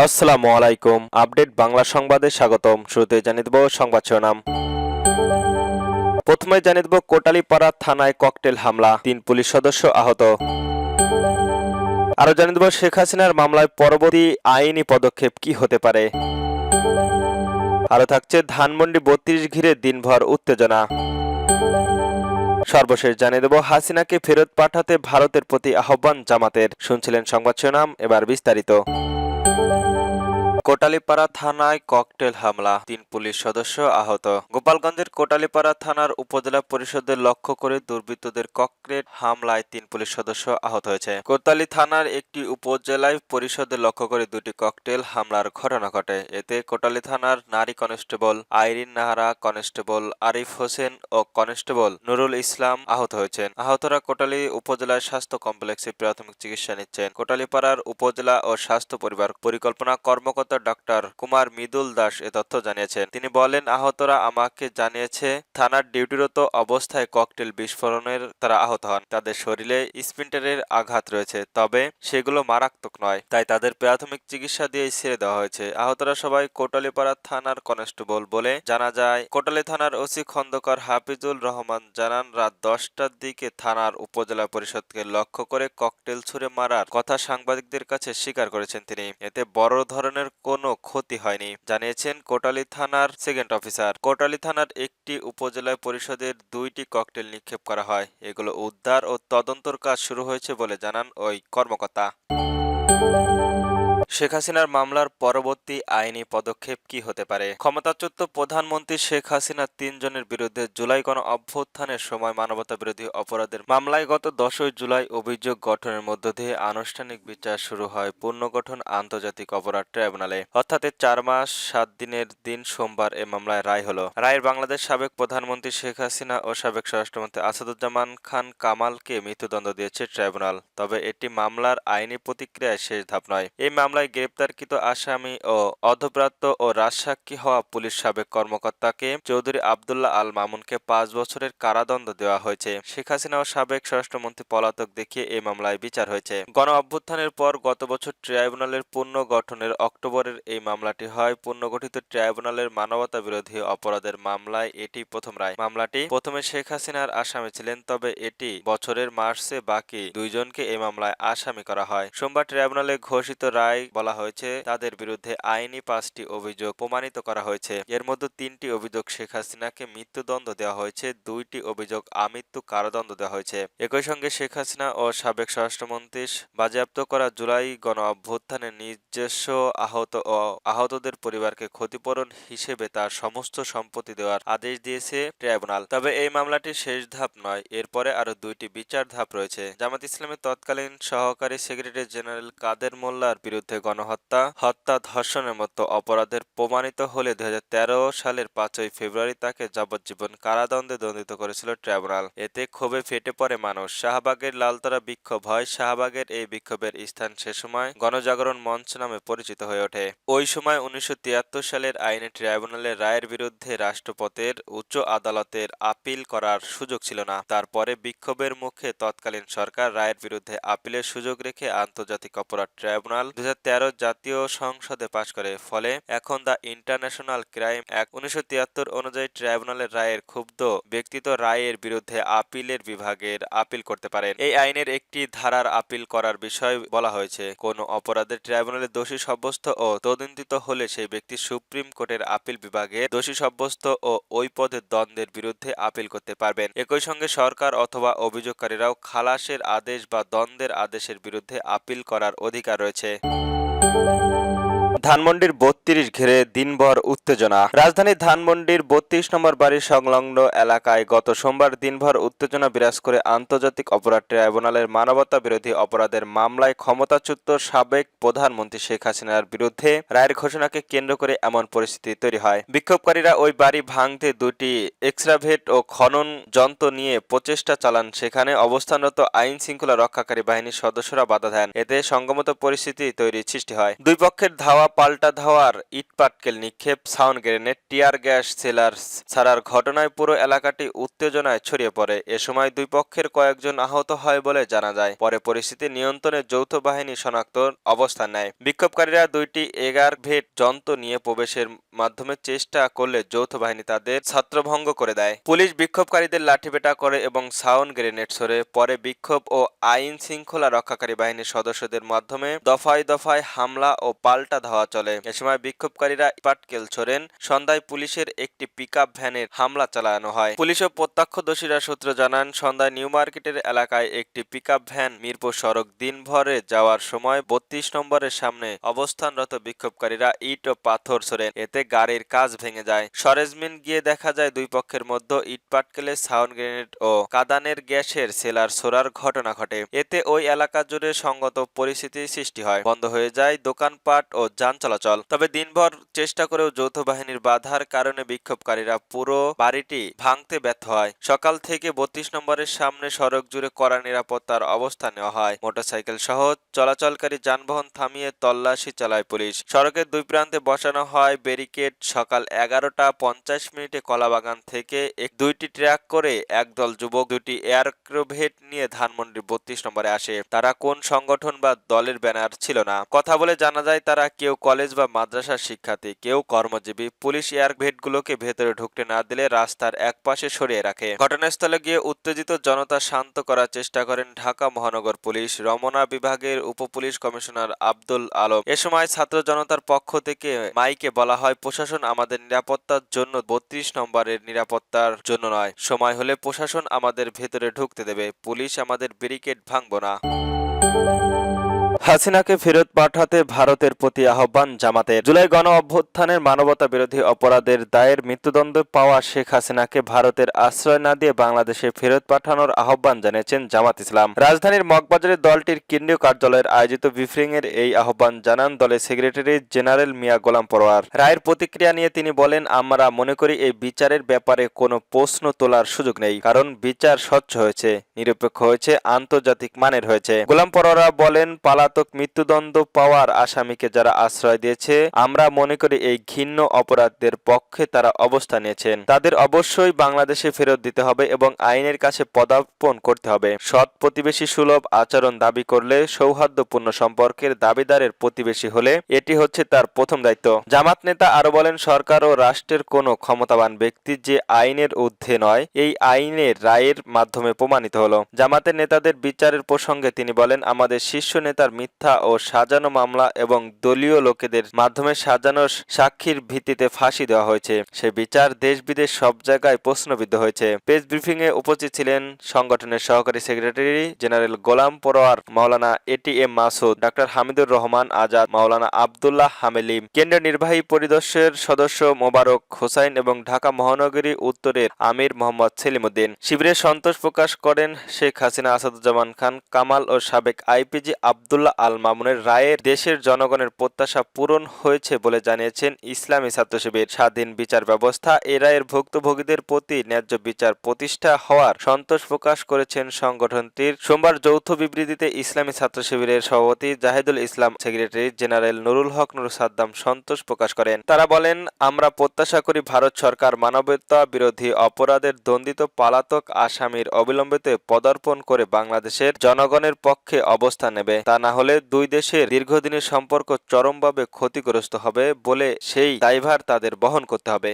আসসালামু আলাইকুম। আপডেট বাংলা সংবাদে স্বাগতম। শুরুতে জানিয়ে দেব সংবাদ শিরোনাম। প্রথমে জানিয়ে দেব কোটালীপাড়া থানায় ককটেল হামলা, তিন পুলিশ সদস্য আহত। আরও জানিয়ে দেব শেখ হাসিনার মামলায় পরবর্তী আইনি পদক্ষেপ কি হতে পারে। আরও থাকছে ধানমন্ডি বত্রিশ ঘিরে দিনভর উত্তেজনা। সর্বশেষ জানিয়ে দেব হাসিনাকে ফেরত পাঠাতে ভারতের প্রতি আহ্বান জামাতের। শুনছিলেন সংবাদ শিরোনাম, এবার বিস্তারিত। কোটালীপাড়া থানায় ককটেল হামলা, তিন পুলিশ সদস্য আহত। গোপালগঞ্জের কোটালীপাড়া থানার উপজেলা পরিষদের লক্ষ্য করে দুর্বৃত্তদের ককটেল হামলায় তিন পুলিশ সদস্য আহত হয়েছে। কোটালী থানার একটি উপজেলায় পরিষদের লক্ষ্য করে দুটি ককটেল হামলার ঘটনা ঘটে। এতে কোটালী থানার নারী কনস্টেবল আইরিন নাহারা, কনস্টেবল আরিফ হোসেন ও কনস্টেবল নুরুল ইসলাম আহত হয়েছেন। আহতরা কোটালী উপজেলার স্বাস্থ্য কমপ্লেক্সে প্রাথমিক চিকিৎসা নিচ্ছেন। কোটালীপাড়ার উপজেলা ও স্বাস্থ্য পরিবার পরিকল্পনা কর্মকর্তা ডক্টর কুমার মৃদুল দাস এ তথ্য জানিয়েছেন। তিনি বলেন, আহতরা আমাকে জানিয়েছে, থানার ডিউটিরত অবস্থায় ককটেল বিস্ফোরণের তারা আহত হন। তাদের শরীরে স্পিন্টারের আঘাত রয়েছে, তবে সেগুলো মারাত্মক নয়। তাই তাদের প্রাথমিক চিকিৎসা দিয়ে ছেড়ে দেওয়া হয়েছে। আহতরা সবাই কোটালীপাড়া থানার কনস্টেবল বলে জানা যায়। কোটালী থানার ওসি খন্দকার হাফিজুল রহমান জানান, রাত দশটার দিকে থানার উপজেলা পরিষদকে লক্ষ্য করে ককটেল ছুড়ে মারার কথা সাংবাদিকদের কাছে স্বীকার করেছেন তিনি। এতে বড় ধরনের কোনো ক্ষতি হয়নি, জানিয়েছেন কোটালি থানার সেকেন্ড অফিসার কোটালি থানার একটি উপজেলা পরিষদের দুইটি ককটেল নিক্ষেপ করা হয়। এগুলো উদ্ধার ও তদন্তর কাজ শুরু হয়েছে বলে জানান ওই কর্মকর্তা। শেখ হাসিনার মামলার পরবর্তী আইনি পদক্ষেপ কি হতে পারে? ক্ষমতাচ্যুত প্রধানমন্ত্রী শেখ হাসিনা তিনজনের বিরুদ্ধে জুলাই গণ অভ্যুত্থানের সময় মানবতা বিরোধী অপরাধের মামলায় গত দশই জুলাই অভিযোগ গঠনের মধ্য দিয়ে আনুষ্ঠানিক বিচার শুরু হয় পুনর্গঠন আন্তর্জাতিক অপরাধ ট্রাইব্যুনালে। অর্থাৎ চার মাস, সাত দিনের দিন সোমবার এ মামলায় রায় হলো। রায়ের বাংলাদেশ সাবেক প্রধানমন্ত্রী শেখ হাসিনা ও সাবেক স্বরাষ্ট্রমন্ত্রী আসাদুজ্জামান খান কামালকে মৃত্যুদণ্ড দিয়েছে ট্রাইব্যুনাল। তবে এটি মামলার আইনি প্রতিক্রিয়ায় শেষ ধাপ নয়। এই মামলায় গ্রেপ্তারকৃত আসামি ও অধপ্রাপ্ত ও রাজসাক্ষী হওয়া পুলিশ সাবেক কর্মকর্তাকে চৌধুরী আবদুল্লাহ আল মামুনকে পাঁচ বছরের কারাদণ্ড দেওয়া হয়েছে। শেখ হাসিনা ও সাবেক স্বরাষ্ট্রমন্ত্রী পলাতক দেখিয়ে এই মামলায় বিচার হয়েছে। গণ অভ্যুত্থানের পর গত বছর ট্রাইব্যুনালের পূর্ণ গঠনের অক্টোবরের এই মামলাটি হয়। পুনর্গঠিত ট্রাইব্যুনালের মানবতা বিরোধী অপরাধের মামলায় এটি প্রথম রায়। মামলাটি প্রথমে শেখ হাসিনার আসামি ছিলেন, তবে এটি বছরের মার্চে বাকি দুইজনকে এই মামলায় আসামি করা হয়। সোমবার ট্রাইব্যুনালে ঘোষিত রায় বলা হয়েছে, তাদের বিরুদ্ধে আইনি পাঁচটি অভিযোগ প্রমাণিত করা হয়েছে। এর মধ্যে তিনটি অভিযোগ শেখ হাসিনাকে মৃত্যুদণ্ড দেওয়া হয়েছে, দুইটি অভিযোগ আমৃত্যু কারাদণ্ড দেওয়া হয়েছে। একই সঙ্গে শেখ হাসিনা ও সাবেক স্বরাষ্ট্রমন্ত্রী বাজেয়াপ্ত করা জুলাই গণ অভ্যুত্থানে নিজস্ব আহত ও আহতদের পরিবারকে ক্ষতিপূরণ হিসেবে তার সমস্ত সম্পত্তি দেওয়ার আদেশ দিয়েছে ট্রাইব্যুনাল। তবে এই মামলাটি শেষ ধাপ নয়, এরপরে আরও দুইটি বিচার ধাপ রয়েছে। জামাত ইসলামের তৎকালীন সহকারী সেক্রেটারি জেনারেল কাদের মোল্লার বিরুদ্ধে গণহত্যা, হত্যা, ধর্ষণের মতো অপরাধের প্রমাণিত হলে দুই হাজার তেরো সালের পাঁচই ফেব্রুয়ারি তাকে যাবজ্জীবন কারাদণ্ডে দণ্ডিত করেছিল ট্রাইব্যুনাল। এতে ক্ষোভে ফেটে পড়ে মানুষ। শাহবাগের লালতরা বিক্ষোভ হয়। শাহবাগের এই বিক্ষোভের স্থান সে সময় গণজাগরণ মঞ্চ নামে পরিচিত হয়ে ওঠে। ওই সময় উনিশশো তিয়াত্তর সালের আইনে ট্রাইব্যুনালের রায়ের বিরুদ্ধে রাষ্ট্রপতির উচ্চ আদালতের আপিল করার সুযোগ ছিল না। তারপরে বিক্ষোভের মুখে তৎকালীন সরকার রায়ের বিরুদ্ধে আপিলের সুযোগ রেখে আন্তর্জাতিক অপরাধ ট্রাইব্যুনাল দু জাতীয় সংসদে পাশ করে, ফলে এখন দ্য ইন্টারন্যাশনাল ক্রাইম অ্যাক্ট উনিশশো অনুযায়ী ট্রাইব্যুনালের রায়ের ক্ষুব্ধ ব্যক্তিত রায়ের বিরুদ্ধে আপিলের বিভাগের আপিল করতে পারেন। এই আইনের একটি ধারার আপিল করার বিষয় বলা হয়েছে। কোন অপরাধের ট্রাইব্যুনালে দোষী সাব্যস্ত ও তদন্তিত হলে সেই ব্যক্তি সুপ্রিম কোর্টের আপিল বিভাগে দোষী সাব্যস্ত ও ওই পদের দ্বন্দ্বের বিরুদ্ধে আপিল করতে পারবেন। একই সঙ্গে সরকার অথবা অভিযোগকারীরাও খালাসের আদেশ বা দ্বন্দ্বের আদেশের বিরুদ্ধে আপিল করার অধিকার রয়েছে। Música ধানমন্ডির বত্রিশ ঘিরে দিনভর উত্তেজনা। রাজধানীর ধানমন্ডির বত্রিশ নম্বর বাড়ির সংলগ্ন এলাকায় গত সোমবার দিনভর উত্তেজনা বিরাজ করে আন্তর্জাতিক অপরাধ ট্রাইব্যুনালের মানবতা বিরোধী অপরাধের মামলায় ক্ষমতাচ্যুত সাবেক প্রধানমন্ত্রী শেখ হাসিনার বিরুদ্ধে রায়ের ঘোষণাকে কেন্দ্র করে এমন পরিস্থিতি তৈরি হয়। বিক্ষোভকারীরা ওই বাড়ি ভাঙতে দুটি এক্সরাভেট ও খনন যন্ত্র নিয়ে প্রচেষ্টা চালান। সেখানে অবস্থানরত আইন শৃঙ্খলা রক্ষাকারী বাহিনীর সদস্যরা বাধা দেন। এতে সংগমত পরিস্থিতি তৈরি সৃষ্টি হয়। দুই পক্ষের ধাওয়া পাল্টা ধাওয়ার ইটপাটকেল নিক্ষেপ সাউন্ড গ্রেনেড, টিয়ার গ্যাস সেলার ছাড়ার ঘটনায় পুরো এলাকাটি উত্তেজনায় ছড়িয়ে পড়ে। এ সময় দুই পক্ষের কয়েকজন আহত হয় বলে জানা যায়। পরে পরিস্থিতি নিয়ন্ত্রণে যৌথ বাহিনী শনাক্ত অবস্থান নেয়। বিক্ষোভকারীরা দুইটি এগার ভেট যন্ত্র নিয়ে প্রবেশের মাধ্যমে চেষ্টা করলে যৌথ বাহিনী তাদের ছত্রভঙ্গ করে দেয়। পুলিশ বিক্ষোভকারীদের লাঠিপেটা করে এবং সাউন্ড গ্রেনেড ছড়ে পরে বিক্ষোভ ও আইন শৃঙ্খলা রক্ষাকারী বাহিনীর সদস্যদের মাধ্যমে দফায় দফায় হামলা ও পাল্টা ধাওয়া চলে। এ সময় বিক্ষোভকারীরা পাটকেল ছোড়েন। সন্ধ্যায় পুলিশের একটি পিকআপ ভ্যানের হামলা চালানো হয়। পুলিশ ও প্রত্যক্ষদর্শীরা সূত্র জানান, সন্ধ্যায় নিউ মার্কেটের এলাকায় একটি পিকআপ ভ্যান মিরপুর সড়ক দিনভরে যাওয়ার সময় বত্রিশ নম্বরের সামনে অবস্থানরত বিক্ষোভকারীরা ইট ও পাথর ছোড়েন। এতে গাড়ির কাজ ভেঙে যায়। সরেজমিন গিয়ে দেখা যায়, দুই পক্ষের মধ্যে ইট পাটকেলে সাউন্ড গ্রেনেড ও কাদানের গ্যাসের সেলার ছোড়ার ঘটনা ঘটে। এতে ওই এলাকা জুড়ে সঙ্গত পরিস্থিতির সৃষ্টি হয়। বন্ধ হয়ে যায় দোকানপাট ও যান চলাচল। তবে দিনভর চেষ্টা করেও যৌথ বাহিনীর বাধার কারণে বিক্ষোভকারীরা পুরো বাড়িটি ভাঙতে ব্যর্থ হয়। সকাল থেকে বত্রিশ নম্বরের সামনে সড়ক জুড়ে কড়া নিরাপত্তার অবস্থান নেওয়া হয়। মোটরসাইকেল সহ চলাচলকারী যানবাহন থামিয়ে তল্লাশি চালায় পুলিশ। সড়কের দুই প্রান্তে বসানো হয় ব্যারিকেড। সকাল এগারোটা পঞ্চাশ মিনিটে কলাবাগান থেকে দুইটি ট্র্যাক করে একদল যুবক, দুটি এয়ারক্রোভেট নিয়ে ধানমন্ডির বত্রিশ নম্বরে আসে। তারা কোন সংগঠন বা দলের ব্যানার ছিল না। কথা বলে জানা যায়, তারা কেউ কলেজ বা মাদ্রাসার শিক্ষার্থী কেউ কর্মজীবী, পুলিশ এয়ারভেটগুলোকে ভেতরে ঢুকতে না দিলে রাস্তার একপাশে সরিয়ে রাখে। ঘটনাস্থলে গিয়ে উত্তেজিত জনতা শান্ত করার চেষ্টা করেন ঢাকা মহানগর পুলিশ, রমনা বিভাগের উপপুলিশ কমিশনার আব্দুল আলম। এ সময় ছাত্র জনতার পক্ষ থেকে মাইকে বলা হয়, প্রশাসন আমাদের নিরাপত্তার জন্য বত্রিশ নম্বরের নিরাপত্তার জন্য নয়। সময় হলে প্রশাসন আমাদের ভেতরে ঢুকতে দেবে। পুলিশ আমাদের ব্যারিকেড ভাঙব না। হাসিনাকে ফেরত পাঠাতে ভারতের প্রতি আহ্বান জামাতের। জুলাই গণ অভ্যুত্থানের মানবতা বিরোধী অপরাধের দায়ের মৃত্যুদণ্ড পাওয়া শেখ হাসিনাকে ভারতের আশ্রয় না দিয়ে বাংলাদেশে ফেরত পাঠানোর আহ্বান জানিয়েছেন জামাত ইসলাম। রাজধানীর মগবাজারে দলটির কেন্দ্রীয় কার্যালয়ের আয়োজিত ব্রিফিং এর এই আহ্বান জানান দলের সেক্রেটারি জেনারেল মিয়া গোলাম পরোয়ার। রায়ের প্রতিক্রিয়া নিয়ে তিনি বলেন, আমরা মনে করি এই বিচারের ব্যাপারে কোনো প্রশ্ন তোলার সুযোগ নেই, কারণ বিচার স্বচ্ছ হয়েছে, নিরপেক্ষ হয়েছে, আন্তর্জাতিক মানের হয়েছে। গোলাম পরোয়ারা বলেন পালাতক মৃত্যুদণ্ড পাওয়ার আসামিকে যারা আশ্রয় দিয়েছে, আমরা মনে করি এই ঘিন্ন অপরাধদের পক্ষে তারা অবস্থান নিয়েছেন। তাদের অবশ্যই বাংলাদেশে ফেরত দিতে হবে এবং আইনের কাছে পদার্পণ করতে হবে। সৎ প্রতিবেশী সুলভ আচরণ দাবি করলে সৌহার্দ্যপূর্ণ সম্পর্কের দাবিদারের প্রতিবেশী হলে এটি হচ্ছে তার প্রথম দায়িত্ব। জামাত নেতা আরও বলেন, সরকার ও রাষ্ট্রের কোনো ক্ষমতাবান ব্যক্তি যে আইনের ঊর্ধ্বে নয়, এই আইনের রায়ের মাধ্যমে প্রমাণিত হলো। জামাতের নেতাদের বিচারের প্রসঙ্গে তিনি বলেন, আমাদের শীর্ষ নেতার মিথ্যা ও সাজানো মামলা এবং দলীয় লোকেদের মাধ্যমে সাজানো সাক্ষীর ভিত্তিতে ফাঁসি দেওয়া হয়েছে। সে বিচার দেশ বিদেশ সব জায়গায় প্রশ্নবিদ্ধ হয়েছে। প্রেস ব্রিফিং এ উপস্থিত ছিলেন সংগঠনের সহকারী secretary general Golam Parwar, Maulana A T M Masud, doctor Hamidur Rahman Azad, মাওলানা আবদুল্লাহ হামেলিম কেন্দ্রীয় নির্বাহী পরিদর্শের সদস্য মোবারক হোসাইন এবং ঢাকা মহানগরী উত্তরের আমির মোহাম্মদ সেলিমুদ্দিন। শিবিরে সন্তোষ প্রকাশ করেন শেখ হাসিনা, আসাদুজ্জামান খান, কামাল ও সাবেক আইপিজি আবদুল্লাহ আল মামুনের রায়ের দেশের জনগণের প্রত্যাশা পূরণ হয়েছে বলে জানিয়েছেন ইসলামী ছাত্র শিবির স্বাধীন বিচার ব্যবস্থা এ রায়ের ভুক্তভোগীদের প্রতি ন্যায্য বিচার প্রতিষ্ঠা হওয়ার সন্তোষ প্রকাশ করেছেন সংগঠনটির। সোমবার যৌথ বিবৃতিতে ইসলামী ছাত্র শিবিরের সভাপতি জাহিদুল ইসলাম, সেক্রেটারি জেনারেল নুরুল হক, নুর সাদ্দাম সন্তোষ প্রকাশ করেন। তারা বলেন, আমরা প্রত্যাশা করি ভারত সরকার মানবতা বিরোধী অপরাধের দণ্ডিত পালাতক আসামির অবিলম্বিত পদার্পণ করে বাংলাদেশের জনগণের পক্ষে অবস্থান নেবে। তা না হলে দুই দেশের দীর্ঘদিনের সম্পর্ক চরমভাবে ক্ষতিগ্রস্ত হবে বলে সেই দায়ভার তাদের বহন করতে হবে।